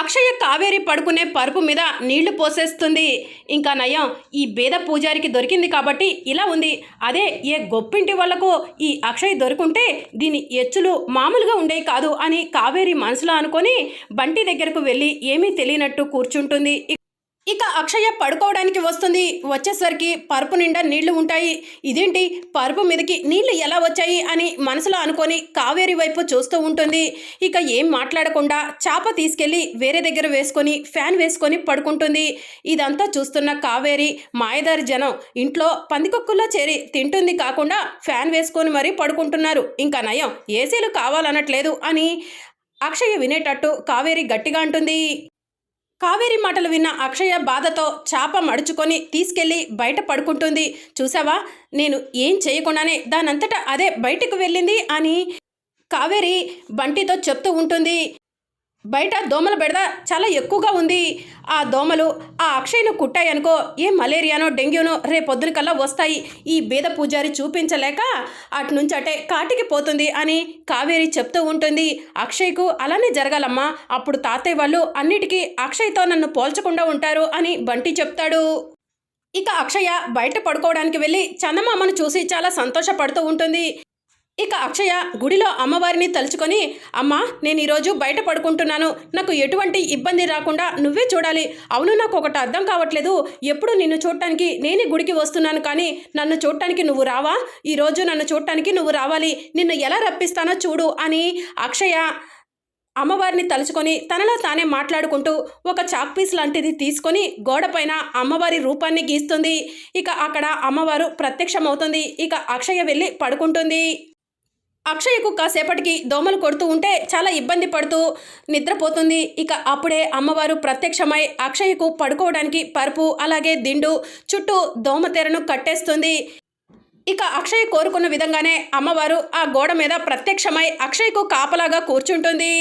అక్షయ కావేరి పడుకునే పరుపు మీద నీళ్ళు పోసేస్తుంది. ఇంకా నయం ఈ బేద పూజారికి దొరికింది కాబట్టి ఇలా ఉంది. అదే ఏ గొప్పింటి వాళ్ళకు ఈ అక్షయ్ దొరుకుంటే దీని ఎచ్చులు మామూలుగా ఉండేవి కాదు అని కావేరి మనసులో అనుకొని బంటి దగ్గరకు వెళ్ళి ఏమీ తెలియనట్టు కూర్చుంటుంది. ఇక అక్షయ పడుకోవడానికి వస్తుంది. వచ్చేసరికి పరుపు నిండా నీళ్ళు ఉంటాయి. ఇదేంటి? పరుపు మీదకి నీళ్ళు ఎలా వచ్చాయి అని మనసులో అనుకొని కావేరి వైపు చూస్తూ ఉంటుంది. ఇక ఏం మాట్లాడకుండా చాప తీసుకెళ్ళి వేరే దగ్గర వేసుకొని ఫ్యాన్ వేసుకొని పడుకుంటుంది. ఇదంతా చూస్తున్న కావేరి మాయదారి జనం ఇంట్లో పందికొక్కుల్లో చేరి తింటుంది కాకుండా ఫ్యాన్ వేసుకొని మరీ పడుకుంటున్నారు. ఇంకా నయం. ఏసీలు కావాలనట్లేదు అని అక్షయ వినేటట్టు కావేరి గట్టిగా అంటుంది. కావేరి మాటలు విన్న అక్షయ బాధతో చాప మడుచుకొని తీసుకెళ్ళి బయట పడుకుంటుంది. చూసావా? నేను ఏం చేయకుండానే దానంతటా అదే బయటకు వెళ్ళింది అని కావేరి బంటితో చెప్తూ ఉంటుంది. బయట దోమల బెడద చాలా ఎక్కువగా ఉంది. ఆ దోమలు ఆ అక్షయ్ను కుట్టాయనుకో ఏ మలేరియానో డెంగ్యూనో రేపొద్దున కల్లా వస్తాయి. ఈ బీద పూజారి చూపించలేక అటు నుంచి అటే కాటికి పోతుంది అని కావేరి చెప్తూ ఉంటుంది. అక్షయ్కు అలానే జరగాలమ్మా అప్పుడు తాతయ్య వాళ్ళు అన్నిటికీ అక్షయ్తో నన్ను పోల్చకుండా ఉంటారు అని బంటి చెప్తాడు. ఇక అక్షయ బయట పడుకోవడానికి వెళ్ళి చందమామను చూసి చాలా సంతోషపడుతూ ఉంటుంది. ఇక అక్షయ గుడిలో అమ్మవారిని తలుచుకొని అమ్మ నేను ఈరోజు బయట పడుకుంటున్నాను. నాకు ఎటువంటి ఇబ్బంది రాకుండా నువ్వే చూడాలి. అవును నాకు ఒకటి అర్థం కావట్లేదు. ఎప్పుడు నిన్ను చూడటానికి నేనే గుడికి వస్తున్నాను కానీ నన్ను చూడటానికి నువ్వు రావా? ఈరోజు నన్ను చూడటానికి నువ్వు రావాలి. నిన్ను ఎలా రప్పిస్తానో చూడు అని అక్షయ అమ్మవారిని తలుచుకొని తనలో తానే మాట్లాడుకుంటూ ఒక చాక్ పీస్ లాంటిది తీసుకొని గోడపైన అమ్మవారి రూపాన్ని గీస్తుంది. ఇక అక్కడ అమ్మవారు ప్రత్యక్షమవుతుంది. ఇక అక్షయ వెళ్ళి పడుకుంటుంది. అక్షయకు కాసేపటికి దోమలు కొడుతూ ఉంటే చాలా ఇబ్బంది పడుతూ నిద్రపోతుంది. ఇక అప్పుడే అమ్మవారు ప్రత్యక్షమై అక్షయ్కు పడుకోవడానికి పరుపు అలాగే దిండు చుట్టూ దోమతెరను కట్టేస్తుంది. ఇక అక్షయ్ కోరుకున్న విధంగానే అమ్మవారు ఆ గోడ మీద ప్రత్యక్షమై అక్షయ్కు కాపలాగా కూర్చుంటుంది.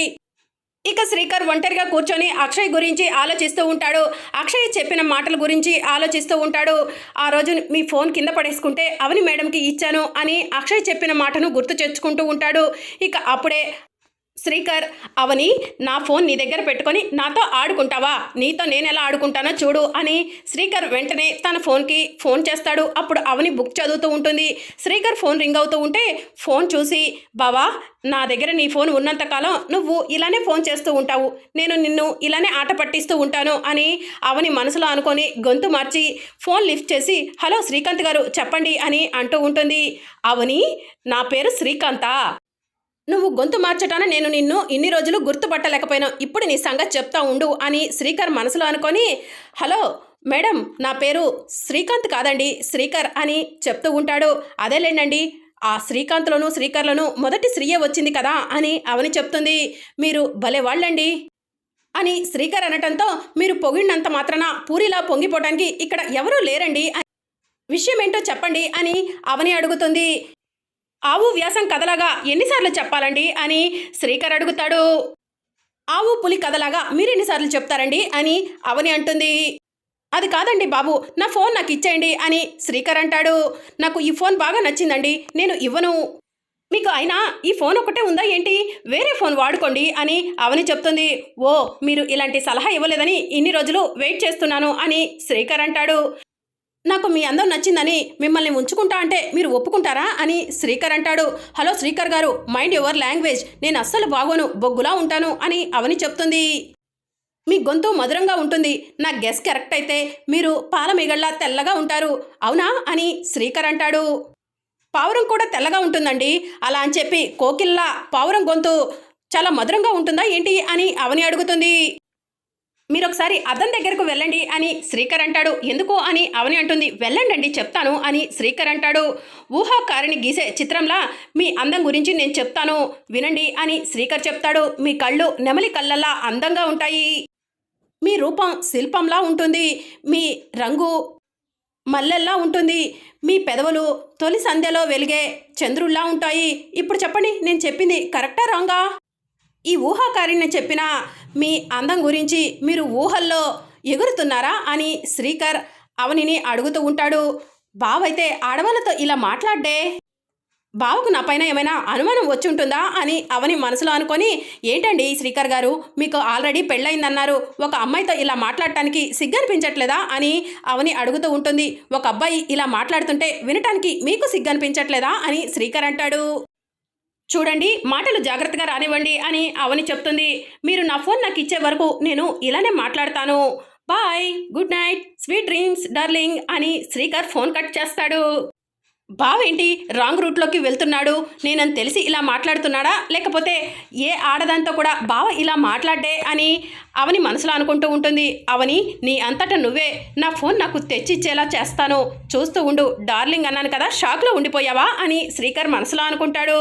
ఇక శ్రీకర్ ఒంటరిగా కూర్చొని అక్షయ్ గురించి ఆలోచిస్తూ ఉంటాడు. అక్షయ్ చెప్పిన మాటల గురించి ఆలోచిస్తూ ఉంటాడు. ఆ రోజు మీ ఫోన్ కింద పడేసుకుంటే అవని మేడంకి ఇచ్చాను అని అక్షయ్ చెప్పిన మాటను గుర్తు తెచ్చుకుంటూ ఉంటాడు. ఇక అప్పుడే శ్రీకర్ అవని నా ఫోన్ నీ దగ్గర పెట్టుకొని నాతో ఆడుకుంటావా? నీతో నేను ఎలా ఆడుకుంటానో చూడు అని శ్రీకర్ వెంటనే తన ఫోన్కి ఫోన్ చేస్తాడు. అప్పుడు అవని బుక్ చదువుతూ ఉంటుంది. శ్రీకర్ ఫోన్ రింగ్ అవుతూ ఉంటే ఫోన్ చూసి బావా నా దగ్గర నీ ఫోన్ ఉన్నంతకాలం నువ్వు ఇలానే ఫోన్ చేస్తూ ఉంటావు. నేను నిన్ను ఇలానే ఆట పట్టిస్తూ ఉంటాను అని అవని మనసులో అనుకొని గొంతు మార్చి ఫోన్ లిఫ్ట్ చేసి హలో శ్రీకాంత్ గారు చెప్పండి అని అంటూ ఉంటుంది. అవని నా పేరు శ్రీకాంత? నువ్వు గొంతు మార్చటాన నేను నిన్ను ఇన్ని రోజులు గుర్తుపట్టలేకపోయినా. ఇప్పుడు నీ సంగతి చెప్తా ఉండు అని శ్రీకర్ మనసులో అనుకొని హలో మేడం నా పేరు శ్రీకాంత్ కాదండి శ్రీకర్ అని చెప్తూ ఉంటాడు. అదేలేనండి ఆ శ్రీకాంత్లోను శ్రీకర్లను మొదటి శ్రీయే వచ్చింది కదా అని అవని చెప్తుంది. మీరు భలే వాళ్ళండి అని శ్రీకర్ అనటంతో మీరు పొగిడినంత మాత్రాన పూరిలా పొంగిపోవడానికి ఇక్కడ ఎవరూ లేరండి విషయం ఏంటో చెప్పండి అని అవని అడుగుతుంది. ఆవు వ్యాసం కథలాగా ఎన్నిసార్లు చెప్పాలండి అని శ్రీకర్ అడుగుతాడు. ఆవు పులి కథలాగా మీరు ఎన్నిసార్లు చెప్తారండి అని అవని అంటుంది. అది కాదండి బాబు నా ఫోన్ నాకు ఇచ్చేయండి అని శ్రీకర్ అంటాడు. నాకు ఈ ఫోన్ బాగా నచ్చిందండి నేను ఇవ్వను. మీకు అయినా ఈ ఫోన్ ఒకటే ఉందా ఏంటి? వేరే ఫోన్ వాడుకోండి అని అవని చెప్తుంది. ఓ మీరు ఇలాంటి సలహా ఇవ్వలేదని ఇన్ని రోజులు వెయిట్ చేస్తున్నాను అని శ్రీకర్ అంటాడు. నాకు మీ అందం నచ్చిందని మిమ్మల్ని ఉంచుకుంటా అంటే మీరు ఒప్పుకుంటారా అని శ్రీకర్ అంటాడు. హలో శ్రీకర్ గారు మైండ్ యువర్ లాంగ్వేజ్ నేను అస్సలు బాగోను బొగ్గులా ఉంటాను అని అవని చెప్తుంది. మీ గొంతు మధురంగా ఉంటుంది నా గెస్ కరెక్ట్ అయితే మీరు పాల మిగళ్ళ తెల్లగా ఉంటారు అవునా అని శ్రీకర్ అంటాడు. పావురం కూడా తెల్లగా ఉంటుందండి అలా అని చెప్పి కోకిల్లా పావురం గొంతు చాలా మధురంగా ఉంటుందా ఏంటి అని అవని అడుగుతుంది. మీరు ఒకసారి అద్దం దగ్గరకు వెళ్ళండి అని శ్రీకర్ అంటాడు. ఎందుకు అని అవని అంటుంది. వెళ్ళండి చెప్తాను అని శ్రీకర్ అంటాడు. ఊహాకారిణి గీసే చిత్రంలా మీ అందం గురించి నేను చెప్తాను. వినండి అని శ్రీకర్ చెప్తాడు. మీ కళ్ళు నెమలి కళ్ళల్లా అందంగా ఉంటాయి. మీ రూపం శిల్పంలా ఉంటుంది. మీ రంగు మల్లెల్లా ఉంటుంది. మీ పెదవులు తొలి సంధ్యలో వెలిగే చంద్రుల్లా ఉంటాయి. ఇప్పుడు చెప్పండి నేను చెప్పింది కరెక్టా రాంగా? ఈ ఊహాకారిణి చెప్పిన మీ అందం గురించి మీరు ఊహల్లో ఎగురుతున్నారా అని శ్రీకర్ అవనిని అడుగుతూ ఉంటాడు. బావైతే ఆడవాళ్ళతో ఇలా మాట్లాడ్డే? బావకు నా పైన ఏమైనా అనుమానం వచ్చి ఉంటుందా అని అవని మనసులో అనుకొని ఏంటండి శ్రీకర్ గారు మీకు ఆల్రెడీ పెళ్ళయిందన్నారు. ఒక అమ్మాయితో ఇలా మాట్లాడటానికి సిగ్గనిపించట్లేదా? అని అవని అడుగుతూ ఉంటుంది. ఒక అబ్బాయి ఇలా మాట్లాడుతుంటే వినటానికి మీకు సిగ్గనిపించట్లేదా? అని శ్రీకర్ అంటాడు. చూడండి మాటలు జాగ్రత్తగా రానివ్వండి అని అవని చెప్తుంది. మీరు నా ఫోన్ నాకు ఇచ్చే వరకు నేను ఇలానే మాట్లాడతాను. Bye good night sweet dreams darling అని శ్రీకర్ ఫోన్ కట్ చేస్తాడు. బావేంటి రాంగ్ రూట్లోకి వెళ్తున్నాడు. నేనని తెలిసి ఇలా మాట్లాడుతున్నాడా? లేకపోతే ఏ ఆడదాంతో కూడా బావ ఇలా మాట్లాడే అని అవని మనసులో అనుకుంటూ ఉంటుంది. అవని నీ అంతటా నువ్వే నా ఫోన్ నాకు తెచ్చిచ్చేలా చేస్తాను. చూస్తూ ఉండు డార్లింగ్ అన్నాను కదా షాక్లో ఉండిపోయావా అని శ్రీకర్ మనసులో అనుకుంటాడు.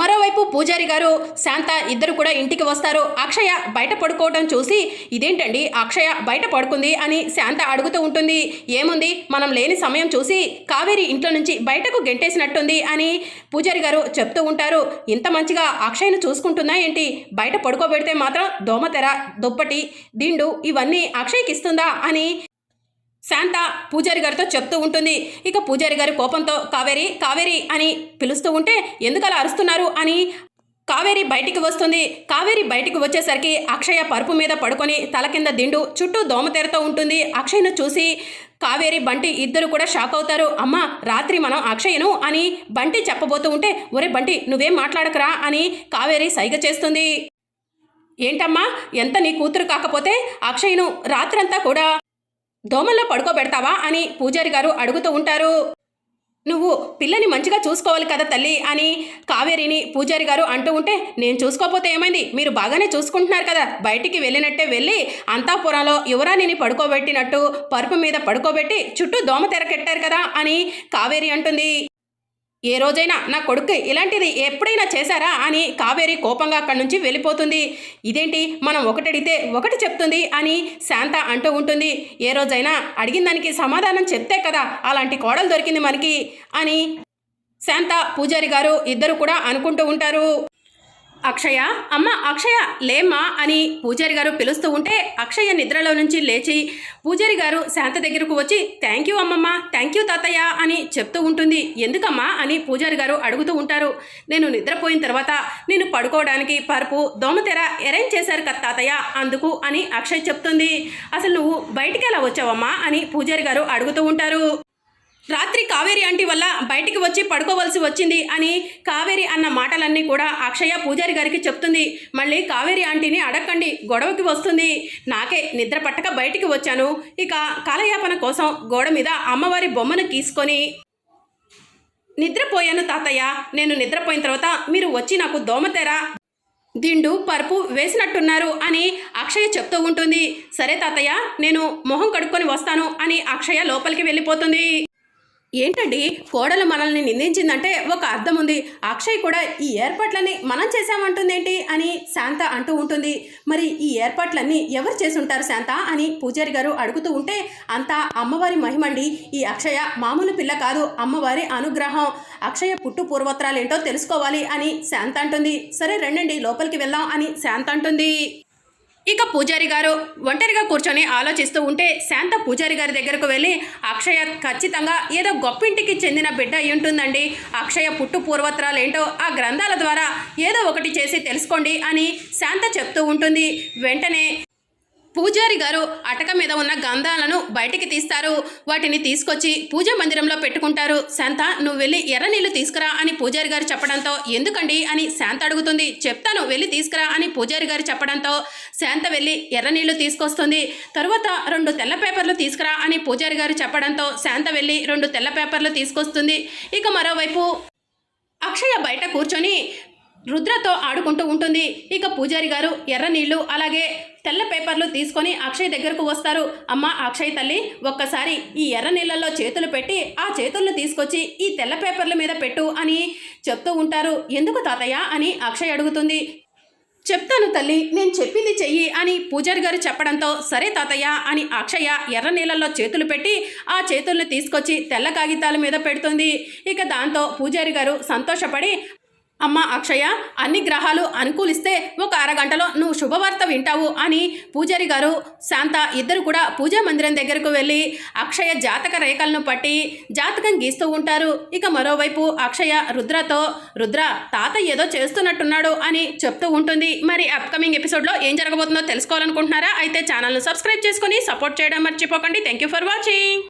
మరోవైపు పూజారి గారు శాంత ఇద్దరు కూడా ఇంటికి వస్తారు. అక్షయ బయట పడుకోవడం చూసి ఇదేంటండి? అక్షయ బయట పడుకుంది అని శాంత అడుగుతూ ఉంటుంది. ఏముంది? మనం లేని సమయం చూసి కావేరి ఇంట్లో నుంచి బయటకు గెంటేసినట్టుంది అని పూజారి గారు చెప్తూ ఉంటారు. ఇంత మంచిగా అక్షయను చూసుకుంటుందా ఏంటి? బయట పడుకోబెడితే మాత్రం దోమతెర దుప్పటి దిండు ఇవన్నీ అక్షయ్కి ఇస్తుందా అని శాంత పూజారి గారితో చెప్తూ ఉంటుంది. ఇక పూజారి గారి కోపంతో కావేరి కావేరి అని పిలుస్తూ ఉంటే ఎందుకలా అరుస్తున్నారు? అని కావేరి బయటికి వస్తుంది. కావేరి బయటికి వచ్చేసరికి అక్షయ పరుపు మీద పడుకొని తల కింద దిండు చుట్టూ దోమతెరతో ఉంటుంది. అక్షయ్ను చూసి కావేరి బంటి ఇద్దరు కూడా షాక్ అవుతారు. అమ్మ రాత్రి మనం అక్షయ్ను అని బంటి చెప్పబోతూ ఉంటే ఒరే బంటి నువ్వేం మాట్లాడకరా? అని కావేరి సైగ చేస్తుంది. ఏంటమ్మా ఎంత నీ కూతురు కాకపోతే అక్షయ్ను రాత్రంతా కూడా దోమల్లో పడుకోబెడతావా అని పూజారి గారు అడుగుతూ ఉంటారు. నువ్వు పిల్లని మంచిగా చూసుకోవాలి కదా తల్లి అని కావేరిని పూజారి గారు అంటూ ఉంటే నేను చూసుకోకపోతే ఏమైంది? మీరు బాగానే చూసుకుంటున్నారు కదా. బయటికి వెళ్ళినట్టే వెళ్ళి అంతాపురంలో యువరాణిని పడుకోబెట్టినట్టు పరుపు మీద పడుకోబెట్టి చుట్టూ దోమ తెరకెట్టారు కదా అని కావేరి అంటుంది. ఏ రోజైనా నా కొడుకు ఇలాంటిది ఎప్పుడైనా చేశారా అని కావేరి కోపంగా అక్కడి నుంచి వెళ్ళిపోతుంది. ఇదేంటి? మనం ఒకటి అడిగితే ఒకటి చెప్తుంది అని శాంత అంటూ ఉంటుంది. ఏ రోజైనా అడిగిన దానికి సమాధానం చెప్తే కదా అలాంటి కోడలు దొరికింది మనకి అని శాంత పూజారి గారు ఇద్దరు కూడా అనుకుంటూ ఉంటారు. అక్షయ అమ్మ అక్షయ లేమ్మా అని పూజారి గారు పిలుస్తూ ఉంటే అక్షయ నిద్రలో నుంచి లేచి పూజారి గారు శాంత దగ్గరకు వచ్చి థ్యాంక్ యూ అమ్మమ్మ థ్యాంక్ యూ తాతయ్య అని చెప్తూ ఉంటుంది. ఎందుకమ్మా? అని పూజారి గారు అడుగుతూ ఉంటారు. నేను నిద్రపోయిన తర్వాత నేను పడుకోవడానికి పరుపు దోమతెర అరేంజ్ చేశారు కదా తాతయ్య అందుకు అని అక్షయ్ చెప్తుంది. అసలు నువ్వు బయటికి ఎలా వచ్చావమ్మా? అని పూజారి గారు అడుగుతూ ఉంటారు. రాత్రి కావేరి ఆంటీ వల్ల బయటికి వచ్చి పడుకోవలసి వచ్చింది అని కావేరి అన్న మాటలన్నీ కూడా అక్షయ పూజారి గారికి చెప్తుంది. మళ్ళీ కావేరి ఆంటీని అడగండి గొడవకి వస్తుంది. నాకే నిద్ర పట్టక బయటికి వచ్చాను. ఇక కాలయాపన కోసం గోడ మీద అమ్మవారి బొమ్మను తీసుకొని నిద్రపోయాను తాతయ్య. నేను నిద్రపోయిన తర్వాత మీరు వచ్చి నాకు దోమతెర దిండు పరుపు వేసినట్టున్నారు అని అక్షయ చెప్తూ ఉంటుంది. సరే తాతయ్య నేను మొహం కడుక్కొని వస్తాను అని అక్షయ లోపలికి వెళ్ళిపోతుంది. ఏంటండి? కోడలు మనల్ని నిందించిందంటే ఒక అర్థం ఉంది. అక్షయ్ కూడా ఈ ఏర్పాట్లన్నీ మనం చేశామంటుందేంటి అని శాంత అంటూ ఉంటుంది. మరి ఈ ఏర్పాట్లన్నీ ఎవరు చేసుంటారు శాంత అని పూజారి గారు అడుగుతూ ఉంటే అంతా అమ్మవారి మహిమండి. ఈ అక్షయ మామూలు పిల్ల కాదు అమ్మవారి అనుగ్రహం. అక్షయ పుట్టు పూర్వత్రాలేంటో తెలుసుకోవాలి అని శాంత అంటుంది. సరే రండండి లోపలికి వెళ్దాం అని శాంత అంటుంది. ఇక పూజారి గారు ఒంటరిగా కూర్చొని ఆలోచిస్తూ ఉంటే శాంత పూజారి గారి దగ్గరకు వెళ్ళి అక్షయ ఖచ్చితంగా ఏదో గొప్పింటికి చెందిన బిడ్డ అయి ఉంటుందండి. అక్షయ పుట్టు పూర్వత్రాలు ఏంటో ఆ గ్రంథాల ద్వారా ఏదో ఒకటి చేసి తెలుసుకోండి అని శాంత చెప్తూ ఉంటుంది. వెంటనే పూజారి గారు అటక మీద ఉన్న గంధాలను బయటికి తీస్తారు. వాటిని తీసుకొచ్చి పూజ మందిరంలో పెట్టుకుంటారు. శాంత నువ్వు వెళ్ళి ఎర్ర నీళ్ళు తీసుకురా అని పూజారి గారు చెప్పడంతో ఎందుకండి? అని శాంత అడుగుతుంది. చెప్తాను వెళ్ళి తీసుకురా అని పూజారి గారు చెప్పడంతో శాంత వెళ్ళి ఎర్ర నీళ్ళు తీసుకొస్తుంది. తరువాత రెండు తెల్ల పేపర్లు తీసుకురా అని పూజారి గారు చెప్పడంతో శాంత వెళ్ళి రెండు తెల్ల పేపర్లు తీసుకొస్తుంది. ఇక మరోవైపు అక్షయ బయట కూర్చొని రుద్రతో ఆడుకుంటూ ఉంటుంది. ఇక పూజారి గారు ఎర్ర నీళ్ళు అలాగే తెల్ల పేపర్లు తీసుకొని అక్షయ్ దగ్గరకు వస్తారు. అమ్మ అక్షయ్ తల్లి ఒక్కసారి ఈ ఎర్ర నీళ్ళల్లో చేతులు పెట్టి ఆ చేతులను తీసుకొచ్చి ఈ తెల్ల పేపర్ల మీద పెట్టు అని చెప్తూ ఉంటారు. ఎందుకు తాతయ్య? అని అక్షయ్ అడుగుతుంది. చెప్తాను తల్లి నేను చెప్పింది చెయ్యి అని పూజారి గారు చెప్పడంతో సరే తాతయ్య అని అక్షయ ఎర్ర నీళ్ళల్లో చేతులు పెట్టి ఆ చేతుల్ని తీసుకొచ్చి తెల్ల కాగితాల మీద పెడుతుంది. ఇక దాంతో పూజారి గారు సంతోషపడి అమ్మ అక్షయ అన్ని గ్రహాలు అనుకూలిస్తే ఒక అరగంటలో నువ్వు శుభవార్త వింటావు అని పూజారి గారు శాంత ఇద్దరు కూడా పూజా మందిరం దగ్గరకు వెళ్ళి అక్షయ జాతక రేఖలను పట్టి జాతకం గీస్తూ ఉంటారు. ఇక మరోవైపు అక్షయ రుద్రతో రుద్ర తాత ఏదో చేస్తున్నట్టున్నాడు అని చెప్తూ ఉంటుంది. మరి అప్కమింగ్ ఎపిసోడ్లో ఏం జరగబోతుందో తెలుసుకోవాలనుకుంటున్నారా? అయితే ఛానల్ను సబ్స్క్రైబ్ చేసుకొని సపోర్ట్ చేయడం మర్చిపోకండి. Thank you for watching